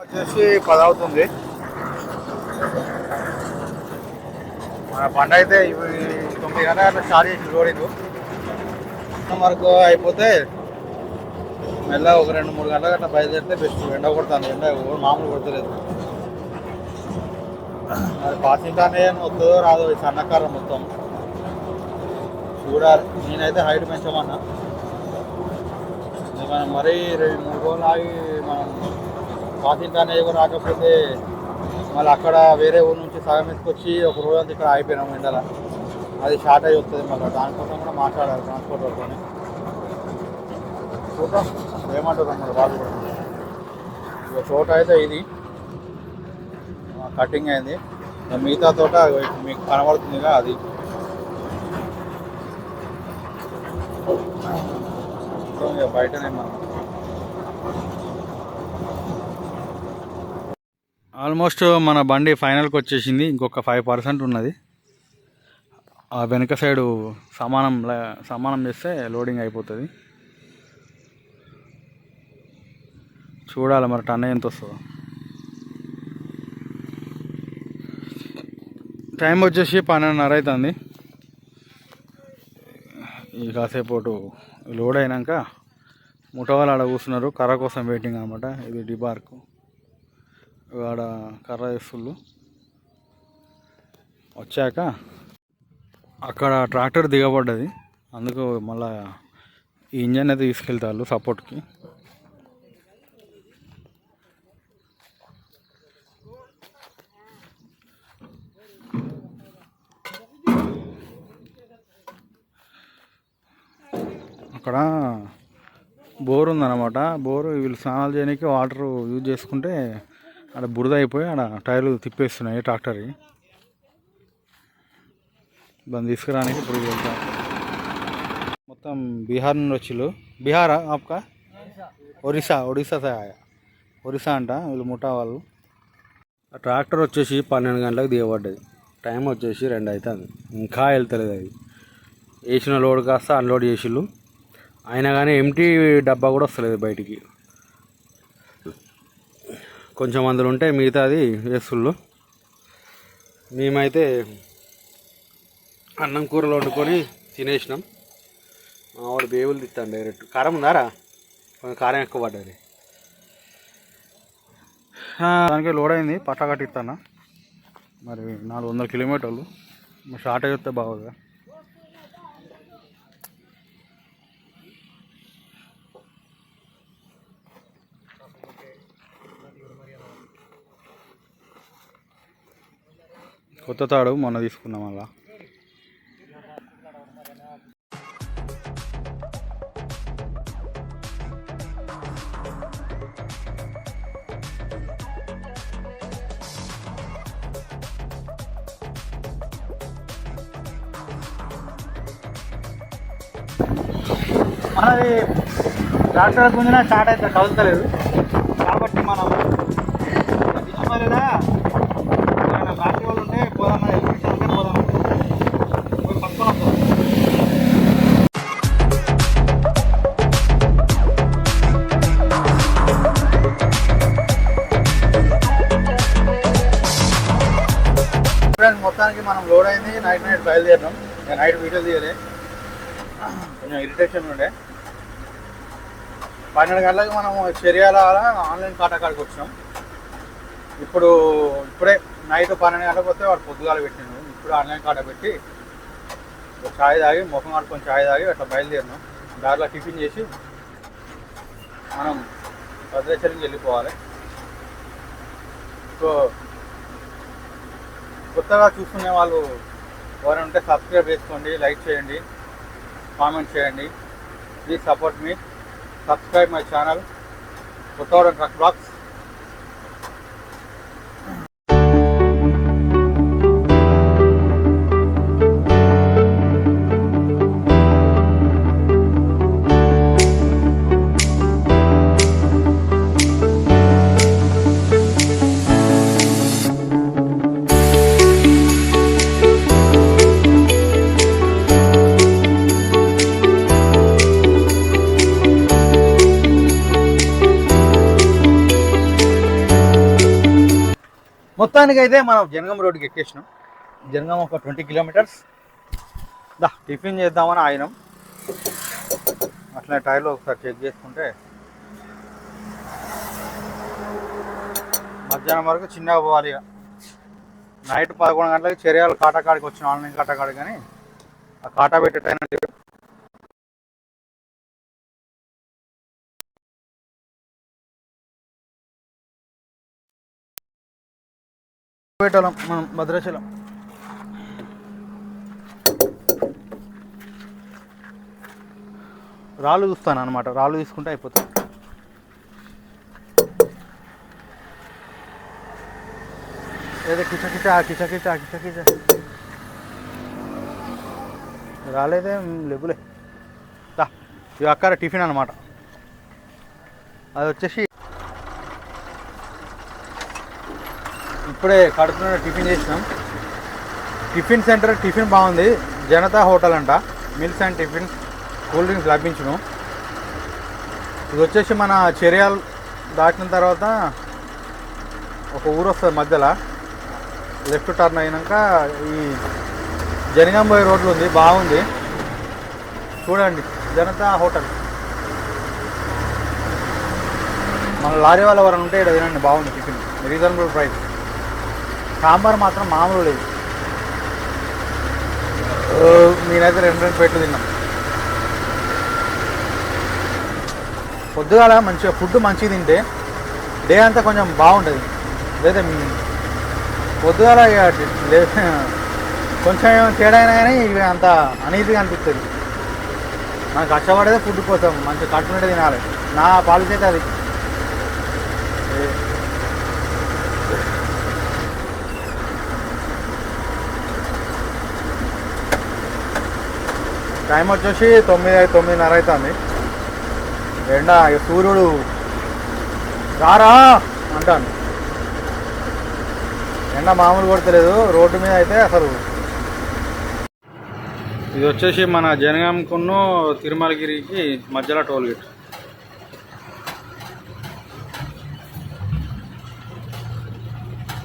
వచ్చేసి పది అవుతుంది మన పంట అయితే ఇవి తొమ్మిది గంటల అట్లా స్టార్ట్ చేసి లోడింగ్ మొత్తం వరకు అయిపోతే మెల్ల ఒక రెండు మూడు గంటల అట్లా బయలుదేరితే బెస్ట్ ఎండ కొడతాను ఎండ మామూలు కొడతలేదు. మరి పాసింగ్ అనేది వస్తుందో రాదో ఈ సన్నకారం మొత్తం. చూడాలి. నేనైతే హైట్ పెంచమన్నా. ఇక మరీ రెండు మూడు రోజులు ఆగి మనం పాసింగ్ అనేది కూడా రాకపోతే మళ్ళీ అక్కడ వేరే ఊరు నుంచి సగం ఎత్తుకొచ్చి ఒక రోజు అంతా ఇక్కడ ఆగిపోయినాము ఎండల. అది షార్టేజ్ వస్తుంది మళ్ళీ. దానికోసం కూడా మాట్లాడాలి ట్రాన్స్పోర్ట్ వాళ్ళతోనే. చూద్దాం. ఏమంటారు అన్నారు వాళ్ళు ఒక చోట అయితే ఇది. కటింగ్ అయింది. మిగతా తోట మీకు కనబడుతుందిగా అది. ఇక బయటనే మనం ఆల్మోస్ట్ మన బండి ఫైనల్కి వచ్చేసింది. ఇంకొక ఫైవ్ పర్సెంట్ ఉన్నది. ఆ వెనక సైడు సమానం సమానం చేస్తే లోడింగ్ అయిపోతుంది. చూడాలి మరి టన్ ఎంత వస్తుందో. టైం వచ్చేసి పన్నెండున్నర అవుతుంది ఈ కాసేపు లోడ్ అయినాక ముఠవాళ్ళు ఆడ కూర్చున్నారు. కర్ర కోసం వెయిటింగ్ అనమాట. ఇది డిబార్కు. ఆడ కర్ర వేస్తుళ్ళు. వచ్చాక అక్కడ ట్రాక్టర్ దిగబడ్డది. అందుకు మళ్ళా ఈ ఇంజన్ అయితే తీసుకెళ్తారు సపోర్ట్కి. అక్కడ బోర్ ఉందన్నమాట. బోరు వీళ్ళు స్నానాలు చేయడానికి వాటర్ యూజ్ చేసుకుంటే ఆడ బురద అయిపోయి ఆడ టైర్లు తిప్పేస్తున్నాయి ట్రాక్టర్ దాన్ని తీసుకురానికి ఇప్పుడు వెళ్తాం. మొత్తం బీహార్ నుండి వచ్చిళ్ళు. బీహారా ఆప్కా? ఒరిస్సా. ఒడిస్సా సహాయ. ఆయా ఒరిస్సా అంట వీళ్ళు ముఠా వాళ్ళు. ఆ ట్రాక్టర్ వచ్చేసి పన్నెండు గంటలకు దిగబడ్డది. టైం వచ్చేసి రెండు అవుతుంది ఇంకా వెళ్తలేదు అది. వేసిన లోడ్ కాస్త అన్లోడ్ చేసిళ్ళు. అయినా కానీ ఎంటీ డబ్బా కూడా వస్తలేదు బయటికి. కొంచెం అందులో ఉంటే మిగతాది వేసుల్లో మేమైతే అన్నం కూరలు వండుకొని తినేసినాం. మా వాడు బేవులు తిత్తాను డైరెక్ట్. కారం ఉందారా? కొంచెం కారం ఎక్కువ పడ్డది. దానికి లోడ్ అయింది. పట్టా కట్టిస్తాను? మరి నాలుగు వందల కిలోమీటర్లు. షార్ట్ అయితే బాగుందా కొత్త తాడు మొన్న తీసుకున్నాం అలా. మనది ట్రాక్టర్ గుంజినా స్టార్ట్ అయితే కదులుతలేదు వీడియో తీయలే. కొంచెం ఇరిటేషన్ ఉండే. పన్నెండు గంటలకు మనం చర్యాల ఆన్లైన్ కాటా కాడికి వచ్చినాం. ఇప్పుడు ఇప్పుడే నైట్ పన్నెండు గంటలకు వస్తే వాడు పొద్దుగాల పెట్టినాడు ఇప్పుడు ఆన్లైన్ కాటా పెట్టి ఛాయ్ తాగి ముఖం ఆడుకొని ఛాయ్ తాగి అట్లా బయలుదేరినాం. దారిలో టిఫిన్ చేసి మనం భద్రాచలంకి వెళ్ళిపోవాలి. సో కొత్తగా చూసుకునే వాళ్ళు ఎవరైనా ఉంటే సబ్స్క్రైబ్ చేసుకోండి లైక్ చేయండి కామెంట్ చేయండి. Please support me subscribe my channel Kothagudem truck blogs మొత్తానికి అయితే మనం జనగం రోడ్డుకి ఎక్కేసినాం. జనగం ఒక ట్వంటీ కిలోమీటర్స్. దా టిఫిన్ చేద్దామని ఆయనం అట్లా టైర్లో ఒకసారి చెక్ చేసుకుంటే మధ్యాహ్నం వరకు చిన్నగా పోవాలి ఇక. నైట్ పదకొండు గంటలకి చర్యలు కాటాకాడికి వచ్చిన ఆన్లైన్ కాటాకాడి కానీ ఆ కాటా పెట్టే టైం లేదు. మనం భద్రాచలం. రాళ్ళు చూస్తాను అనమాట రాళ్ళు తీసుకుంటే అయిపోతుంది ఏదో కిచ కిచ కిచ కిచ కిచ కిచ. లేవులే దా ఇవి అక్కడ టిఫిన్ అనమాట అది వచ్చేసి ఇప్పుడే కడుపున టిఫిన్ చేసినాం. టిఫిన్ సెంటర్ టిఫిన్ బాగుంది. జనతా హోటల్ అంట. Meals and tiffin cool drinks లభించును. ఇది వచ్చేసి మన చర్యలు దాటిన తర్వాత ఒక ఊరు వస్తుంది మధ్యలో. లెఫ్ట్ టర్న్ అయినాక ఈ జనగాంబోయే రోడ్లు ఉంది. బాగుంది. చూడండి జనతా హోటల్. మన లారీ వాళ్ళ ఎవరైనా ఉంటే ఇక్కడ తినండి. బాగుంది టిఫిన్. Reasonable price. సాంబార్ మాత్రం మామూలు లేదు. నేనైతే రెండు రెండు పెట్లు తిన్నాం. పొద్దుగాల మంచిగా ఫుడ్ మంచిగా తింటే డే అంతా కొంచెం బాగుంటుంది. లేదా పొద్దుగాల కొంచెం తేడా అయినా కానీ ఇవి అంత అనీజీగా అనిపిస్తుంది. మనకు కష్టపడేదే ఫుడ్ కోసం మంచిగా కట్టుకుంటే తినాలి. నా పాలసీ అయితే అది. టైం వచ్చేసి తొమ్మిది తొమ్మిదిన్నర అవుతుంది. ఎండ ఇక సూర్యుడు రారా అంటాను. ఎండ మామూలు కొడతలేదు రోడ్డు మీద అయితే అసలు. ఇది వచ్చేసి మన జనగాంకును తిరుమలగిరికి మధ్యలో టోల్ గేట్.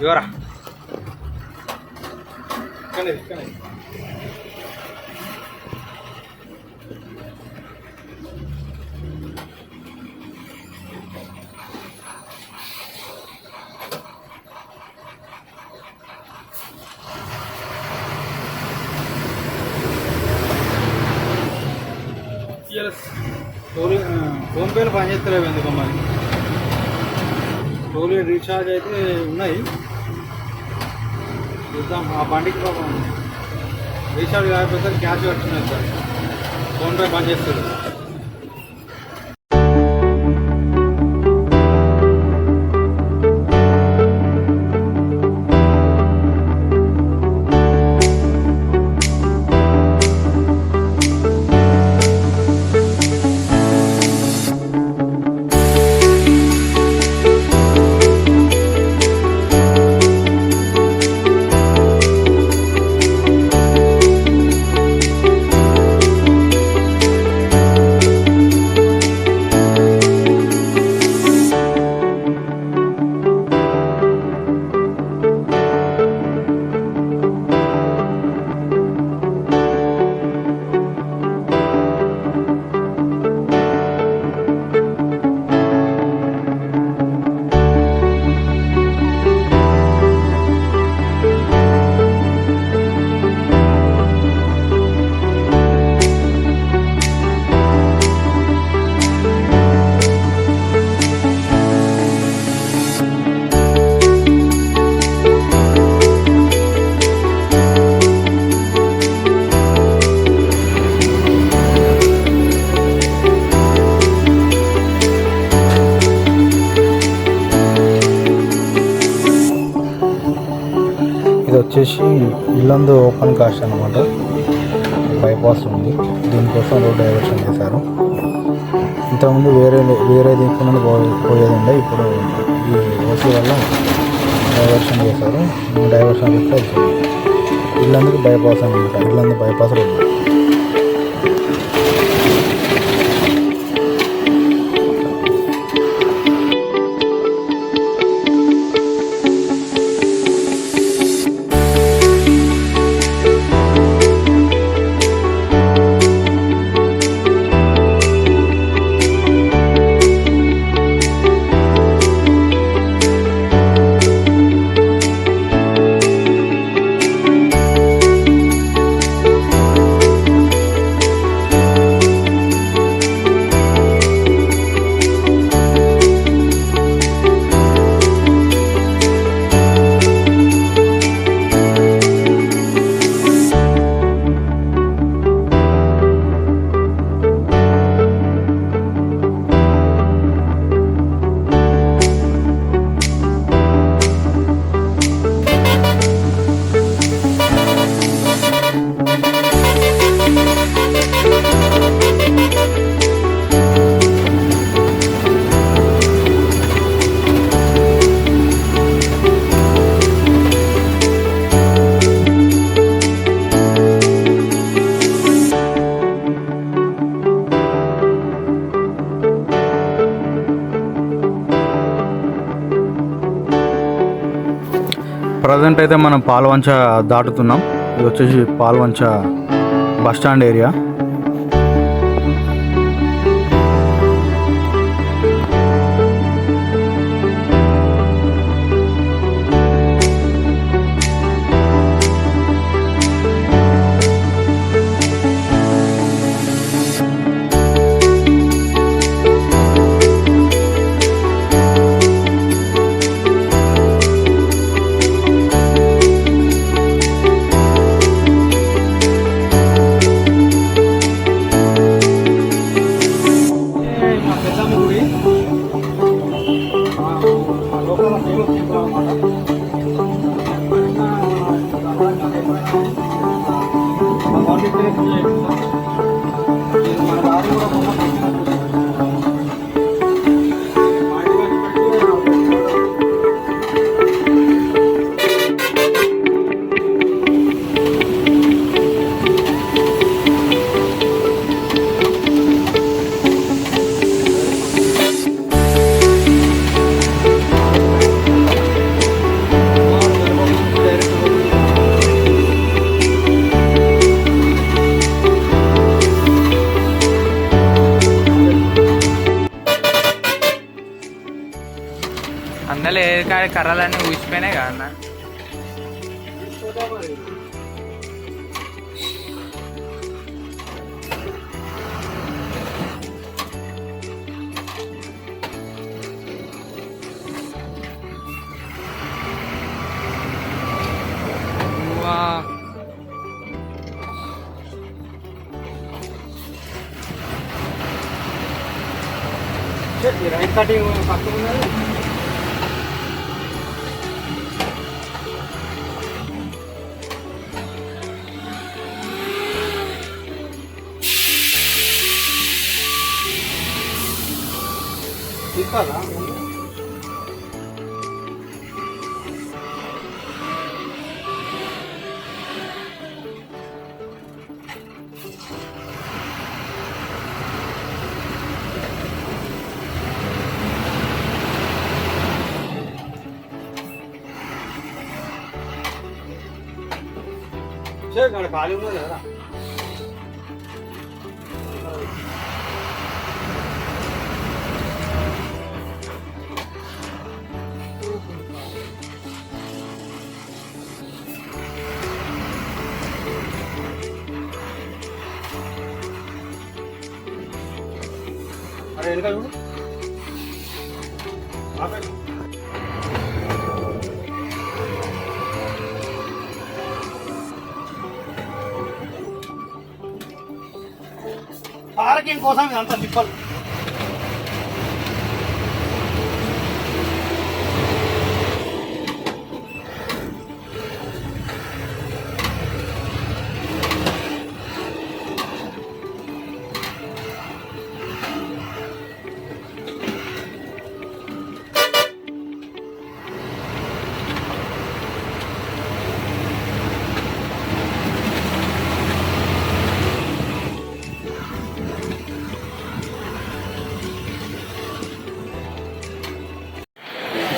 ఇవరా ఇక్కడ ఇక్కడ టోల్ ఫోన్పేలో పనిచేస్తలేవు ఎందుకు మరి టోల్ రీఛార్జ్ అయితే ఉన్నాయి. చూద్దాం ఆ బండికి పాపం రీఛార్జ్ కాకపోతే క్యాష్ కట్టుకునేది సార్ ఫోన్పే పనిచేస్తుంది ఇల్లందు ఓపెన్ కాస్ట్ అనమాట బైపాస్ ఉంది. దీనికోసం రోడ్ డైవర్షన్ చేశారు. ఇంతకుముందు వేరే వేరే దిక్కు పోయే పోయేది ఉండే ఇప్పుడు ఈ ఓసీ వల్ల డైవర్షన్ చేశారు. డైవర్షన్ ఇల్లందుకు బైపాస్ అనమాట ఇల్లందు బైపాస్ రోడ్. ప్రజెంట్ అయితే మనం పాల్వంచ దాటుతున్నాం. ఇది వచ్చేసి పాల్వంచ బస్ స్టాండ్ ఏరియా. అందులో ఏ కాడ కర్రలన్నీ ఊసిపోయినాయి కదా అన్న వా. రైట్ కటింగ్ పక్కన ఉన్నది తిప్పాలా ఇక్కడ ఖాళీ ఉన్నది కదా అరే వెనక చూడు ఆపేయ్. పార్కింగ్ కోసం ఇదంతా తిప్పలు.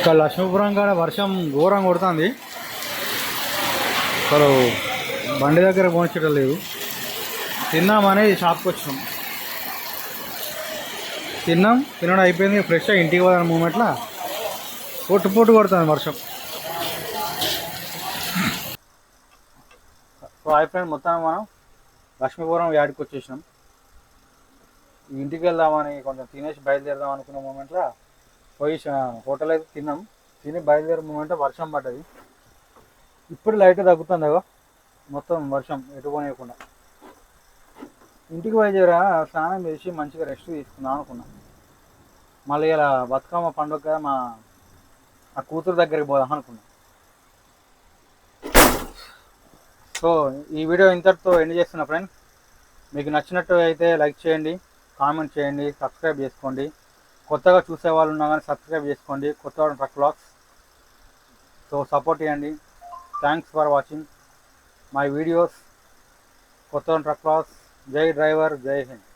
ఇక్కడ లక్ష్మీపురం కాడ వర్షం ఘోరంగా కొడుతుంది. అసలు బండి దగ్గర పోనిచ్చడం లేదు. తిన్నామని షాప్కి వచ్చినాం. తిన్నాం తినడం అయిపోయింది ఫ్రెష్గా ఇంటికి పోదాం మూమెంట్లో పొట్టు పొట్టు కొడుతుంది వర్షం. సో అయిపోయింది మొత్తం మనం లక్ష్మీపురం యాడికి వచ్చేసినాం. ఇంటికి వెళ్దామని కొంచెం తినేసి బయలుదేరదాం అనుకున్న మూమెంట్లో పోయి హోటల్ అయితే తిన్నాం. తిని బయలుదేరే మూమెంట్ వర్షం పడ్డది. ఇప్పుడు లైట్ తగ్గుతుంది అగో. మొత్తం వర్షం ఎటుకోనియకుండా ఇంటికి బయలుదేరా స్నానం చేసి మంచిగా రెస్ట్ తీసుకుందాం అనుకున్నాం. మళ్ళీ ఇలా బతుకమ్మ పండుగ మా ఆ కూతురు దగ్గరికి పోదాం అనుకున్నాం. సో ఈ వీడియో ఇంతటితో ఎండ్ చేస్తున్నా ఫ్రెండ్. మీకు నచ్చినట్టు అయితే లైక్ చేయండి కామెంట్ చేయండి సబ్స్క్రైబ్ చేసుకోండి. కొత్తగా చూసే వాళ్ళు ఉన్నా కానీ సబ్స్క్రైబ్ చేసుకోండి. కొత్త ట్రక్ బ్లాగ్స్ సో సపోర్ట్ చేయండి. Thanks for watching my videos కొత్త ట్రక్ బ్లాగ్స్ జై డ్రైవర్ జై హింద్.